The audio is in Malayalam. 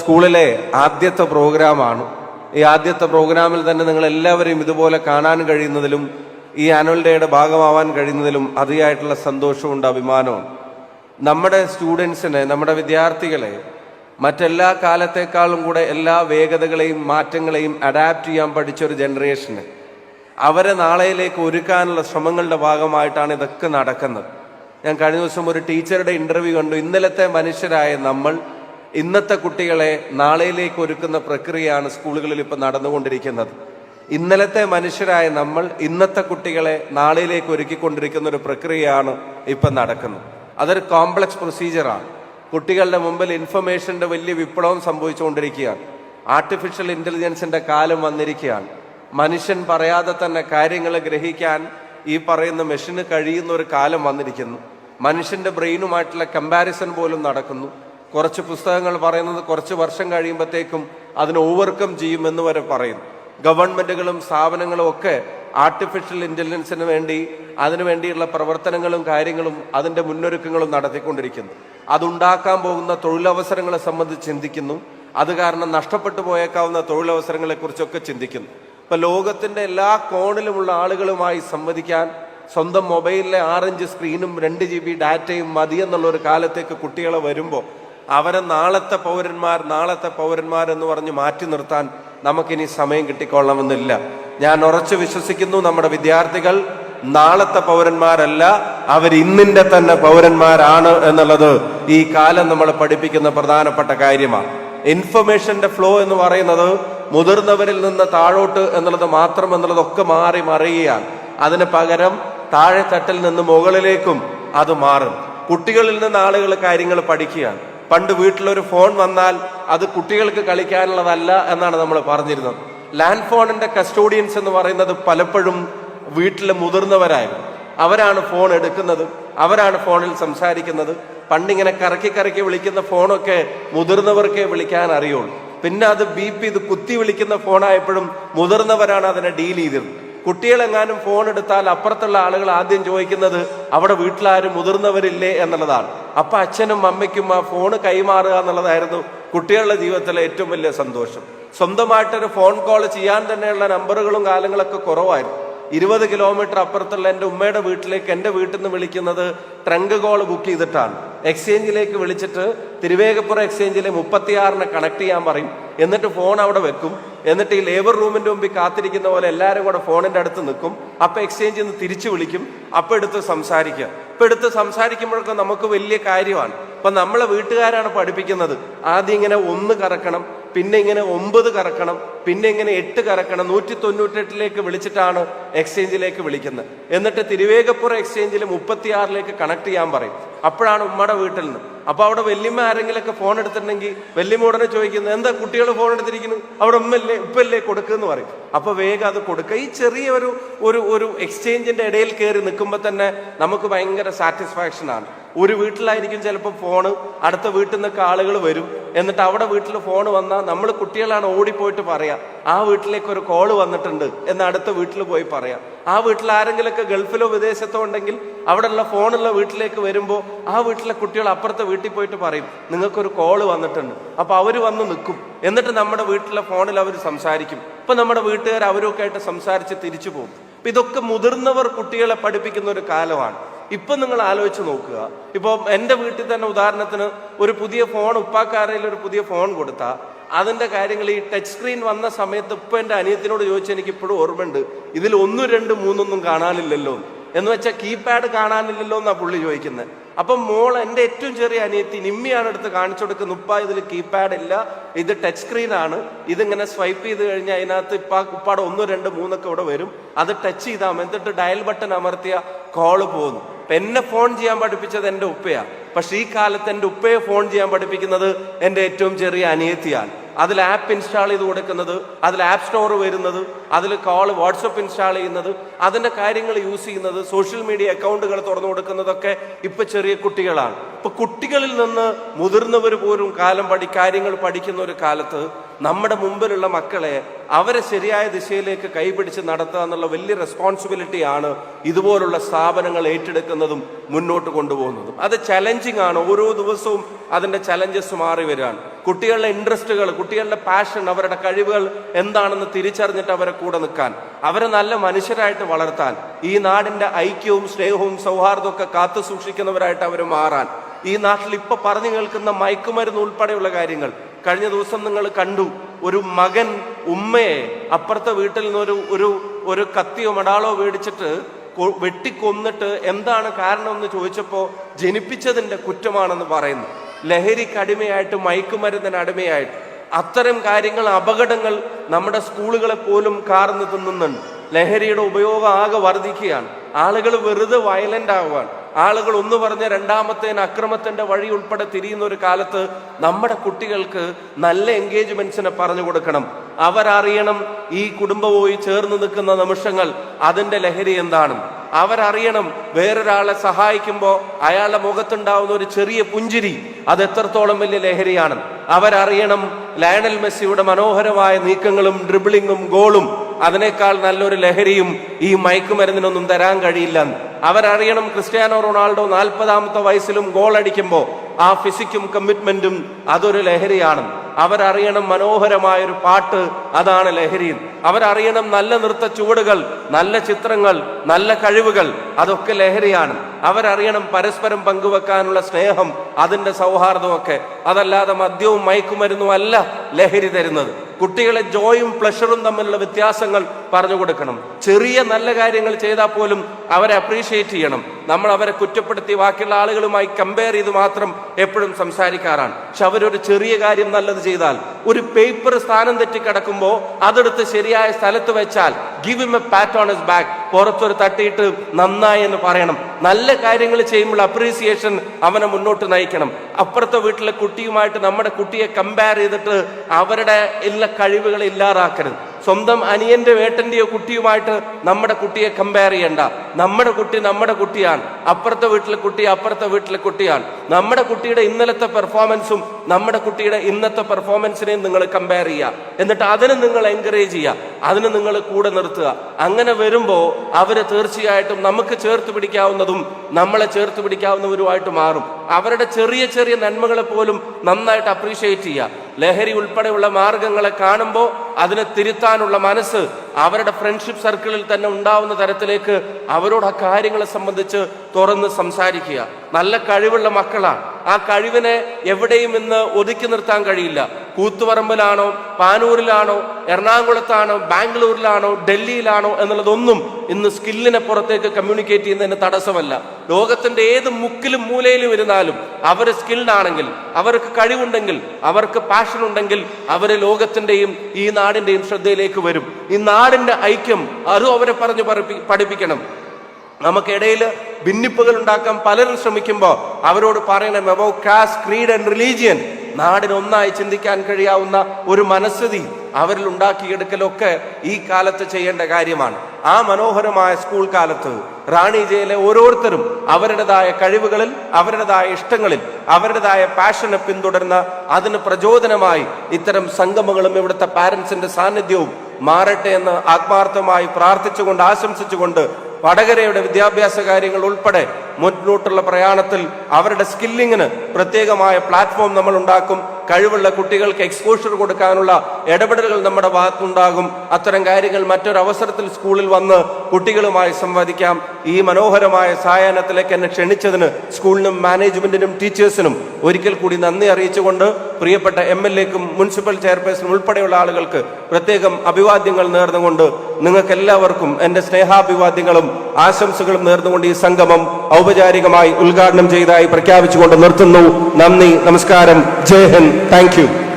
സ്കൂളിലെ ആദ്യത്തെ പ്രോഗ്രാമാണ്. ഈ ആദ്യത്തെ പ്രോഗ്രാമിൽ തന്നെ നിങ്ങൾ എല്ലാവരെയും ഇതുപോലെ കാണാൻ കഴിയുന്നതിലും ഈ ആനുവൽ ഡേയുടെ ഭാഗമാവാൻ കഴിയുന്നതിലും അതിയായിട്ടുള്ള സന്തോഷമുണ്ട് അഭിമാനവും. നമ്മുടെ സ്റ്റുഡൻസിനെ നമ്മുടെ വിദ്യാർത്ഥികളെ മറ്റെല്ലാ കാലത്തേക്കാളും കൂടെ എല്ലാ വേഗതകളെയും മാറ്റങ്ങളെയും അഡാപ്റ്റ് ചെയ്യാൻ പഠിച്ച ഒരു ജനറേഷന് അവരെ നാളെയിലേക്ക് ഒരുക്കാനുള്ള ശ്രമങ്ങളുടെ ഭാഗമായിട്ടാണ് ഇതൊക്കെ നടക്കുന്നത്. ഞാൻ കഴിഞ്ഞ ദിവസം ഒരു ടീച്ചറുടെ ഇന്റർവ്യൂ കണ്ടു. ഇന്നലത്തെ മനുഷ്യരായ നമ്മൾ ഇന്നത്തെ കുട്ടികളെ നാളെയിലേക്ക് ഒരുക്കുന്ന പ്രക്രിയയാണ് സ്കൂളുകളിൽ ഇപ്പം നടന്നുകൊണ്ടിരിക്കുന്നത്. ഇന്നലത്തെ മനുഷ്യരായ നമ്മൾ ഇന്നത്തെ കുട്ടികളെ നാളെയിലേക്ക് ഒരുക്കിക്കൊണ്ടിരിക്കുന്ന ഒരു പ്രക്രിയയാണ് ഇപ്പം നടക്കുന്നത്. അതൊരു കോംപ്ലക്സ് പ്രൊസീജിയറാണ് കുട്ടികളുടെ മുമ്പിൽ ഇൻഫർമേഷന്റെ വലിയ വിപ്ലവം സംഭവിച്ചുകൊണ്ടിരിക്കുകയാണ്. ആർട്ടിഫിഷ്യൽ ഇന്റലിജൻസിന്റെ കാലം വന്നിരിക്കുകയാണ്. മനുഷ്യൻ പറയാതെ തന്നെ കാര്യങ്ങൾ ഗ്രഹിക്കാൻ ഈ പറയുന്ന മെഷീന് കഴിയുന്ന ഒരു കാലം വന്നിരിക്കുന്നു. മനുഷ്യന്റെ ബ്രെയിനുമായിട്ടുള്ള കമ്പാരിസൺ പോലും നടക്കുന്നു. കുറച്ച് പുസ്തകങ്ങൾ പറയുന്നത് കുറച്ച് വർഷം കഴിയുമ്പോഴത്തേക്കും അതിന് ഓവർകം ചെയ്യുമെന്ന് വരെ പറയുന്നു. ഗവൺമെന്റുകളും സ്ഥാപനങ്ങളും ഒക്കെ ആർട്ടിഫിഷ്യൽ ഇന്റലിജൻസിന് വേണ്ടി അതിനു വേണ്ടിയുള്ള പ്രവർത്തനങ്ങളും കാര്യങ്ങളും അതിന്റെ മുന്നൊരുക്കങ്ങളും നടത്തിക്കൊണ്ടിരിക്കുന്നു. അതുണ്ടാക്കാൻ പോകുന്ന തൊഴിലവസരങ്ങളെ സംബന്ധിച്ച് ചിന്തിക്കുന്നു. അത് കാരണം നഷ്ടപ്പെട്ടു പോയേക്കാവുന്ന തൊഴിലവസരങ്ങളെ കുറിച്ചൊക്കെ ചിന്തിക്കുന്നു. ഇപ്പൊ ലോകത്തിന്റെ എല്ലാ കോണിലുമുള്ള ആളുകളുമായി സംവദിക്കാൻ സ്വന്തം മൊബൈലിലെ ആറഞ്ച് സ്ക്രീനും രണ്ട് ജി ബി ഡാറ്റയും മതി എന്നുള്ള ഒരു കാലത്തേക്ക് കുട്ടികളെ വരുമ്പോൾ അവരെ നാളത്തെ പൗരന്മാർ നാളത്തെ പൗരന്മാർ എന്ന് പറഞ്ഞ് മാറ്റി നിർത്താൻ നമുക്കിനി സമയം കിട്ടിക്കൊള്ളണമെന്നില്ല. ഞാൻ ഉറച്ചു വിശ്വസിക്കുന്നു നമ്മുടെ വിദ്യാർത്ഥികൾ നാളത്തെ പൗരന്മാരല്ല അവർ ഇന്നിന്റെ തന്നെ പൗരന്മാരാണ് എന്നുള്ളത് ഈ കാലം നമ്മൾ പഠിപ്പിക്കുന്ന പ്രധാനപ്പെട്ട കാര്യമാണ്. ഇൻഫർമേഷന്റെ ഫ്ലോ എന്ന് പറയുന്നത് മുതിർന്നവരിൽ നിന്ന് താഴോട്ട് എന്നുള്ളത് മാത്രം എന്നുള്ളതൊക്കെ മാറി മറിയുകയാണ്. അതിന് പകരം താഴെ തട്ടിൽ നിന്ന് മുകളിലേക്കും അത് മാറും. കുട്ടികളിൽ നിന്ന് ആളുകൾ കാര്യങ്ങൾ പഠിക്കുകയാണ്. പണ്ട് വീട്ടിലൊരു ഫോൺ വന്നാൽ അത് കുട്ടികൾക്ക് കളിക്കാനുള്ളതല്ല എന്നാണ് നമ്മൾ പറഞ്ഞിരുന്നത്. ലാൻഡ് ഫോണിന്റെ കസ്റ്റോഡിയൻസ് എന്ന് പറയുന്നത് പലപ്പോഴും വീട്ടിലെ മുതിർന്നവരായിരുന്നു. അവരാണ് ഫോൺ എടുക്കുന്നത് അവരാണ് ഫോണിൽ സംസാരിക്കുന്നത്. പണ്ടിങ്ങനെ കറക്കി കറക്കി വിളിക്കുന്ന ഫോണൊക്കെ മുതിർന്നവർക്കേ വിളിക്കാൻ അറിയുള്ളൂ. പിന്നെ അത് ബീപ്പ് ചെയ്ത് കുത്തി വിളിക്കുന്ന ഫോണായപ്പോഴും മുതിർന്നവരാണ് അതിനെ ഡീൽ ചെയ്തിരുന്നത്. കുട്ടികളെങ്ങാനും ഫോൺ എടുത്താൽ അപ്പുറത്തുള്ള ആളുകൾ ആദ്യം ചോദിക്കുന്നത് അവിടെ വീട്ടിലാരും മുതിർന്നവരില്ലേ എന്നുള്ളതാണ്. അപ്പൊ അച്ഛനും അമ്മയ്ക്കും ആ ഫോണ് കൈമാറുക എന്നുള്ളതായിരുന്നു കുട്ടികളുടെ ജീവിതത്തിലെ ഏറ്റവും വലിയ സന്തോഷം. സ്വന്തമായിട്ടൊരു ഫോൺ കോൾ ചെയ്യാൻ തന്നെയുള്ള നമ്പറുകളും കാലങ്ങളൊക്കെ കുറവായിരുന്നു. ഇരുപത് കിലോമീറ്റർ അപ്പുറത്തുള്ള എന്റെ ഉമ്മയുടെ വീട്ടിലേക്ക് എന്റെ വീട്ടിൽ നിന്ന് വിളിക്കുന്നത് ട്രങ്ക് കോൾ ബുക്ക് ചെയ്തിട്ടാണ്. എക്സ്ചേഞ്ചിലേക്ക് വിളിച്ചിട്ട് തിരുവേഗപ്പുറം എക്സ്ചേഞ്ചിലെ മുപ്പത്തിയാറിനെ കണക്ട് ചെയ്യാൻ പറയും. എന്നിട്ട് ഫോൺ അവിടെ വെക്കും. എന്നിട്ട് ഈ ലേബർ റൂമിന്റെ മുമ്പിൽ കാത്തിരിക്കുന്ന പോലെ എല്ലാവരും കൂടെ ഫോണിന്റെ അടുത്ത് നിൽക്കും. അപ്പൊ എക്സ്ചേഞ്ചിൽ നിന്ന് തിരിച്ചു വിളിക്കും. അപ്പൊ എടുത്ത് സംസാരിക്കുക. ഇപ്പൊ എടുത്ത് സംസാരിക്കുമ്പോഴൊക്കെ നമുക്ക് വലിയ കാര്യമാണ്. ഇപ്പൊ നമ്മളെ വീട്ടുകാരാണ് പഠിപ്പിക്കുന്നത്. ആദ്യം ഇങ്ങനെ ഒന്ന് കറക്കണം പിന്നെ ഇങ്ങനെ ഒമ്പത് കറക്കണം. പിന്നെ ഇങ്ങനെ എട്ട് കറക്കണം. നൂറ്റി തൊണ്ണൂറ്റെട്ടിലേക്ക് വിളിച്ചിട്ടാണ് എക്സ്ചേഞ്ചിലേക്ക് വിളിക്കുന്നത്. എന്നിട്ട് തിരുവേഗപ്പുറം എക്സ്ചേഞ്ചിൽ മുപ്പത്തിയാറിലേക്ക് കണക്ട് ചെയ്യാൻ പറയും. അപ്പോഴാണ് ഉമ്മയുടെ വീട്ടിൽ നിന്ന്. അപ്പൊ അവിടെ വല്യമ്മ ആരെങ്കിലൊക്കെ ഫോൺ എടുത്തിട്ടുണ്ടെങ്കിൽ വല്യമ്മ ഉടനെ ചോദിക്കുന്നത് എന്താ കുട്ടികൾ ഫോൺ എടുത്തിരിക്കുന്നു? അവിടെ ഉമ്മല്ലേ ഉപ്പല്ലേ കൊടുക്കുമെന്ന് പറയും. അപ്പൊ വേഗം അത് കൊടുക്കുക. ഈ ചെറിയ ഒരു ഒരു ഒരു എക്സ്ചേഞ്ചിന്റെ ഇടയിൽ കയറി നിൽക്കുമ്പോൾ തന്നെ നമുക്ക് ഭയങ്കര സാറ്റിസ്ഫാക്ഷൻ ആണ്. ഒരു വീട്ടിലായിരിക്കും ചിലപ്പോൾ ഫോണ് അടുത്ത വീട്ടിൽ നിന്നൊക്കെ ആളുകൾ വരും. എന്നിട്ട് അവിടെ വീട്ടിൽ ഫോൺ വന്നാൽ നമ്മൾ കുട്ടികളാണ് ഓടിപ്പോയിട്ട് പറയാം ആ വീട്ടിലേക്ക് ഒരു കോൾ വന്നിട്ടുണ്ട് എന്ന് അടുത്ത വീട്ടിൽ പോയി പറയാം. ആ വീട്ടിൽ ആരെങ്കിലുമൊക്കെ ഗൾഫിലോ വിദേശത്തോ ഉണ്ടെങ്കിൽ അവിടെയുള്ള ഫോണുള്ള വീട്ടിലേക്ക് വരുമ്പോൾ ആ വീട്ടിലെ കുട്ടികൾ അപ്പുറത്തെ വീട്ടിൽ പോയിട്ട് പറയും നിങ്ങൾക്കൊരു കോൾ വന്നിട്ടുണ്ട്. അപ്പൊ അവർ വന്ന് നിൽക്കും. എന്നിട്ട് നമ്മുടെ വീട്ടിലെ ഫോണിൽ അവർ സംസാരിക്കും. ഇപ്പൊ നമ്മുടെ വീട്ടുകാർ അവരൊക്കെ ആയിട്ട് സംസാരിച്ച് തിരിച്ചു പോകും. അപ്പൊ ഇതൊക്കെ മുതിർന്നവർ കുട്ടികളെ പഠിപ്പിക്കുന്ന ഒരു കാലമാണ്. ഇപ്പൊ നിങ്ങൾ ആലോചിച്ച് നോക്കുക. ഇപ്പൊ എന്റെ വീട്ടിൽ തന്നെ ഉദാഹരണത്തിന് ഒരു പുതിയ ഫോൺ ഉപ്പാക്കാരയിൽ ഒരു പുതിയ ഫോൺ കൊടുത്താൽ അതിന്റെ കാര്യങ്ങൾ ഈ ടച്ച് സ്ക്രീൻ വന്ന സമയത്ത് ഇപ്പൊ എന്റെ അനിയത്തിനോട് ചോദിച്ചാൽ എനിക്ക് ഇപ്പോഴും ഓർമ്മയുണ്ട്. ഇതിൽ ഒന്നും രണ്ട് മൂന്നൊന്നും കാണാനില്ലല്ലോ എന്ന് വെച്ചാൽ കീപാഡ് കാണാനില്ലല്ലോ എന്നാ പുള്ളി ചോദിക്കുന്നത് അപ്പം മോൾ എന്റെ ഏറ്റവും ചെറിയ അനിയത്തി നിമ്മിയാണ് എടുത്ത് കാണിച്ചു കൊടുക്കുന്നത് ഉപ്പ ഇതിൽ കീപാഡ് ഇല്ല. ഇത് ടച്ച് സ്ക്രീൻ ആണ്. ഇതിങ്ങനെ സ്വൈപ്പ് ചെയ്ത് കഴിഞ്ഞാൽ അതിനകത്ത് ഇപ്പ ഉപ്പാടെ ഒന്ന് രണ്ട് മൂന്നൊക്കെ ഇവിടെ വരും. അത് ടച്ച് ചെയ്താൽ. എന്നിട്ട് ഡയൽ ബട്ടൺ അമർത്തിയ കോൾ പോകുന്നു. എന്നെ ഫോൺ ചെയ്യാൻ പഠിപ്പിച്ചത് എന്റെ ഉപ്പയാ. പക്ഷെ ഈ കാലത്ത് എന്റെ ഉപ്പയെ ഫോൺ ചെയ്യാൻ പഠിപ്പിക്കുന്നത് എന്റെ ഏറ്റവും ചെറിയ അനിയത്തിയാണ്. അതിൽ ആപ്പ് ഇൻസ്റ്റാൾ ചെയ്ത് കൊടുക്കുന്നത്. അതിൽ ആപ്പ് സ്റ്റോർ വരുന്നത്. അതിൽ കോൾ വാട്സപ്പ് ഇൻസ്റ്റാൾ ചെയ്യുന്നത് അതിന്റെ കാര്യങ്ങൾ യൂസ് ചെയ്യുന്നത് സോഷ്യൽ മീഡിയ അക്കൗണ്ടുകൾ തുറന്നു കൊടുക്കുന്നതൊക്കെ ഇപ്പം ചെറിയ കുട്ടികളാണ്. ഇപ്പം കുട്ടികളിൽ നിന്ന് മുതിർന്നവർ പോലും കാലം പഠി കാര്യങ്ങൾ പഠിക്കുന്ന ഒരു കാലത്ത് നമ്മുടെ മുമ്പിലുള്ള മക്കളെ അവരെ ശരിയായ ദിശയിലേക്ക് കൈപിടിച്ച് നടത്തുക എന്നുള്ള വലിയ റെസ്പോൺസിബിലിറ്റി ആണ് ഇതുപോലുള്ള സ്ഥാപനങ്ങൾ ഏറ്റെടുക്കുന്നതും മുന്നോട്ട് കൊണ്ടുപോകുന്നതും. അത് ചലഞ്ചിങ് ആണ്. ഓരോ ദിവസവും അതിന്റെ ചലഞ്ചസ് മാറി വരികയാണ് കുട്ടികളുടെ ഇൻട്രസ്റ്റുകൾ കുട്ടികളുടെ പാഷൻ അവരുടെ കഴിവുകൾ എന്താണെന്ന് തിരിച്ചറിഞ്ഞിട്ട് അവരെ കൂടെ നിൽക്കാൻ അവരെ നല്ല മനുഷ്യരായിട്ട് വളർത്താൻ ഈ നാടിന്റെ ഐക്യവും സ്നേഹവും സൗഹാർദ്ദവും ഒക്കെ കാത്തു സൂക്ഷിക്കുന്നവരായിട്ട് അവർ മാറാൻ ഈ നാട്ടിൽ ഇപ്പൊ പറഞ്ഞു കേൾക്കുന്ന മയക്കുമരുന്ന് ഉൾപ്പെടെയുള്ള കാര്യങ്ങൾ കഴിഞ്ഞ ദിവസം നിങ്ങൾ കണ്ടു ഒരു മകൻ ഉമ്മയെ അപ്പുറത്തെ വീട്ടിൽ നിന്ന് ഒരു ഒരു കത്തിയോ മടാളോ മേടിച്ചിട്ട് വെട്ടിക്കൊന്നിട്ട് എന്താണ് കാരണം എന്ന് ചോദിച്ചപ്പോൾ ജനിപ്പിച്ചതിന്റെ കുറ്റമാണെന്ന് പറയുന്നു. ലഹരിക്കടിമയായിട്ട് മയക്കുമരുന്നിന് അടിമയായിട്ട് അത്തരം കാര്യങ്ങൾ അപകടങ്ങൾ നമ്മുടെ സ്കൂളുകളെ പോലും കാർന്ന് തിന്നുന്നുണ്ട്. ലഹരിയുടെ ഉപയോഗം ആകെ വർദ്ധിക്കുകയാണ്. ആളുകൾ വെറുതെ വയലന്റ് ആവുകയാണ്. ആളുകൾ ഒന്ന് പറഞ്ഞ രണ്ടാമത്തേന് അക്രമത്തിന്റെ വഴി ഉൾപ്പെടെ തിരിയുന്ന ഒരു കാലത്ത് നമ്മുടെ കുട്ടികൾക്ക് നല്ല എൻഗേജ്മെന്റ്സിനെ പറഞ്ഞു കൊടുക്കണം. അവരറിയണം ഈ കുടുംബവുമായി ചേർന്ന് നിൽക്കുന്ന നിമിഷങ്ങൾ അതിന്റെ ലഹരി എന്താണ്. അവരറിയണം വേറൊരാളെ സഹായിക്കുമ്പോൾ അയാളുടെ മുഖത്തുണ്ടാവുന്ന ഒരു ചെറിയ പുഞ്ചിരി അത് എത്രത്തോളം വലിയ ലഹരിയാണ്. അവരറിയണം ലയണൽ മെസ്സിയുടെ മനോഹരമായ നീക്കങ്ങളും ഡ്രിബിളിങ്ങും ഗോളും അതിനേക്കാൾ നല്ലൊരു ലഹരിയും ഈ മയക്കുമരുന്നിനൊന്നും തരാൻ കഴിയില്ല. അവരറിയണം ക്രിസ്ത്യാനോ റൊണാൾഡോ നാൽപ്പതാമത്തെ വയസ്സിലും ഗോൾ അടിക്കുമ്പോൾ ആ ഫിസിക്കും കമ്മിറ്റ്മെന്റും അതൊരു ലഹരിയാണ്. അവരറിയണം മനോഹരമായ ഒരു പാട്ട് അതാണ് ലഹരി അവരറിയണം നല്ല നൃത്ത ചുവടുകൾ നല്ല ചിത്രങ്ങൾ നല്ല കഴിവുകൾ അതൊക്കെ ലഹരിയാണ്. അവരറിയണം പരസ്പരം പങ്കുവെക്കാനുള്ള സ്നേഹം അതിന്റെ സൗഹാർദ്ദമൊക്കെ. അതല്ലാതെ മദ്യവും മയക്കുമരുന്നും അല്ല ലഹരി തരുന്നത്. കുട്ടികളെ ജോയും പ്ലഷറും തമ്മിലുള്ള വ്യത്യാസങ്ങൾ പറഞ്ഞു കൊടുക്കണം. ചെറിയ നല്ല കാര്യങ്ങൾ ചെയ്താൽ പോലും അവരെ അപ്രീഷിയേറ്റ് ചെയ്യണം. നമ്മൾ അവരെ കുറ്റപ്പെടുത്തി ബാക്കിയുള്ള ആളുകളുമായി കമ്പയർ ചെയ്ത് മാത്രം എപ്പോഴും സംസാരിക്കാറാണ്. പക്ഷെ അവരൊരു ചെറിയ കാര്യം നല്ലത് ചെയ്താൽ ഒരു പേപ്പർ സ്ഥാനം തെറ്റി കിടക്കുമ്പോൾ അതെടുത്ത് ശരിയായ സ്ഥലത്ത് വെച്ചാൽ give him a pat on his back പുറത്തൊരു തട്ടിയിട്ട് നന്നായി എന്ന് പറയണം. നല്ല കാര്യങ്ങൾ ചെയ്യുമ്പോൾ അപ്രീസിയേഷൻ അവനെ മുന്നോട്ട് നയിക്കണം. അപ്പുറത്തെ വീട്ടിലെ കുട്ടിയുമായിട്ട് നമ്മുടെ കുട്ടിയെ കമ്പയർ ചെയ്തിട്ട് അവരുടെ എല്ലാ കഴിവുകളെ ഇല്ലാതാക്കരുത്. സ്വന്തം അനിയന്റെ വേട്ടന്റെയോ കുട്ടിയുമായിട്ട് നമ്മുടെ കുട്ടിയെ കമ്പയർ ചെയ്യണ്ട. നമ്മുടെ കുട്ടി നമ്മുടെ കുട്ടിയാണ്. അപ്പുറത്തെ വീട്ടിലെ കുട്ടി അപ്പുറത്തെ വീട്ടിലെ കുട്ടിയാണ്. നമ്മുടെ കുട്ടിയുടെ ഇന്നലത്തെ പെർഫോമൻസും നമ്മുടെ കുട്ടിയുടെ ഇന്നത്തെ പെർഫോമൻസിനെയും നിങ്ങൾ കമ്പയർ ചെയ്യുക. എന്നിട്ട് അതിനെ നിങ്ങൾ എൻകറേജ് ചെയ്യുക. അതിന് നിങ്ങൾ കൂടെ നിർത്തുക. അങ്ങനെ വരുമ്പോൾ അവർ തീർച്ചയായിട്ടും നമുക്ക് ചേർത്ത് പിടിക്കാവുന്നതും നമ്മളെ ചേർത്ത് പിടിക്കാവുന്നവരുമായിട്ട് മാറും. അവരുടെ ചെറിയ ചെറിയ നന്മകളെ പോലും നന്നായിട്ട് അപ്രീഷിയേറ്റ് ചെയ്യുക. ലഹരി ഉൾപ്പെടെയുള്ള മാർഗങ്ങളെ കാണുമ്പോൾ അതിനെ തിരുത്താനുള്ള മനസ്സ് അവരുടെ ഫ്രണ്ട്ഷിപ്പ് സർക്കിളിൽ തന്നെ ഉണ്ടാവുന്ന തരത്തിലേക്ക് അവരോട് ആ കാര്യങ്ങളെ സംബന്ധിച്ച് തുറന്ന് സംസാരിക്കുക. നല്ല കഴിവുള്ള മക്കളാണ് ആ കഴിവിനെ എവിടെയും ഇന്ന് ഒതുക്കി നിർത്താൻ കഴിയില്ല. കൂത്തുപറമ്പിലാണോ പാനൂരിലാണോ എറണാകുളത്താണോ ബാംഗ്ലൂരിലാണോ ഡൽഹിയിലാണോ എന്നുള്ളതൊന്നും ഇന്ന് സ്കില്ലിനെ പുറത്തേക്ക് കമ്മ്യൂണിക്കേറ്റ് ചെയ്യുന്നതിന് തടസ്സമല്ല. ലോകത്തിന്റെ ഏത് മുക്കിലും മൂലയിലും ഇരുന്നാലും അവർ സ്കിൽഡ് ആണെങ്കിൽ അവർക്ക് കഴിവുണ്ടെങ്കിൽ അവർക്ക് പാഷൻ ഉണ്ടെങ്കിൽ അവർ ലോകത്തിന്റെയും ഈ നാടിന്റെയും ശ്രദ്ധയിലേക്ക് വരും. ഈ നാടിന്റെ ഐക്യം അതും അവരെ പറഞ്ഞു പഠിപ്പിക്കണം. നമുക്കിടയിൽ ഭിന്നിപ്പുകൾ ഉണ്ടാക്കാൻ പലരും ശ്രമിക്കുമ്പോൾ അവരോട് പറയണം about caste creed and religion നാടിന് ഒന്നായി ചിന്തിക്കാൻ കഴിയാവുന്ന ഒരു മനസ്ഥിതി അവരിൽ ഉണ്ടാക്കിയെടുക്കലൊക്കെ ഈ കാലത്ത് ചെയ്യേണ്ട കാര്യമാണ്. ആ മനോഹരമായ സ്കൂൾ കാലത്ത് റാണി ജയിലെ ഓരോരുത്തരും അവരുടേതായ കഴിവുകളിൽ അവരുടേതായ ഇഷ്ടങ്ങളിൽ അവരുടേതായ പാഷനെ പിന്തുടർന്ന അതിന് പ്രചോദനമായി ഇത്തരം സംഗമങ്ങളും ഇവിടുത്തെ പാരന്റ്സിന്റെ സാന്നിധ്യവും മാറട്ടെ എന്ന് ആത്മാർത്ഥമായി പ്രാർത്ഥിച്ചുകൊണ്ട് ആശംസിച്ചുകൊണ്ട് വടകരയുടെ വിദ്യാഭ്യാസ കാര്യങ്ങൾ ഉൾപ്പെടെ മുന്നോട്ടുള്ള പ്രയാണത്തിൽ അവരുടെ സ്കില്ലിങ്ങിന് പ്രത്യേകമായ പ്ലാറ്റ്ഫോം നമ്മൾ ഉണ്ടാക്കും. കഴിവുള്ള കുട്ടികൾക്ക് എക്സ്പോഷർ കൊടുക്കാനുള്ള ഇടപെടലുകൾ നമ്മുടെ ഭാഗത്തുണ്ടാകും. അത്തരം കാര്യങ്ങൾ മറ്റൊരവസരത്തിൽ സ്കൂളിൽ വന്ന് കുട്ടികളുമായി സംവദിക്കാം. ഈ മനോഹരമായ സായാഹ്നത്തിലേക്ക് എന്നെ ക്ഷണിച്ചതിന് സ്കൂളിനും മാനേജ്മെന്റിനും ടീച്ചേഴ്സിനും ഒരിക്കൽ കൂടി നന്ദി അറിയിച്ചുകൊണ്ട് പ്രിയപ്പെട്ട എം എൽ എക്കും മുനിസിപ്പൽ ചെയർപേഴ്സണും ഉൾപ്പെടെയുള്ള ആളുകൾക്ക് പ്രത്യേകം അഭിവാദ്യങ്ങൾ നേർന്നുകൊണ്ട് നിങ്ങൾക്ക് എല്ലാവർക്കും എന്റെ സ്നേഹാഭിവാദ്യങ്ങളും ആശംസകളും നേർന്നുകൊണ്ട് ഈ സംഗമം ഔപചാരികമായി ഉദ്ഘാടനം ചെയ്തതായി പ്രഖ്യാപിച്ചുകൊണ്ട് നിർത്തുന്നു. നന്ദി നമസ്കാരം. ജയ് ഹിന്ദ്. താങ്ക്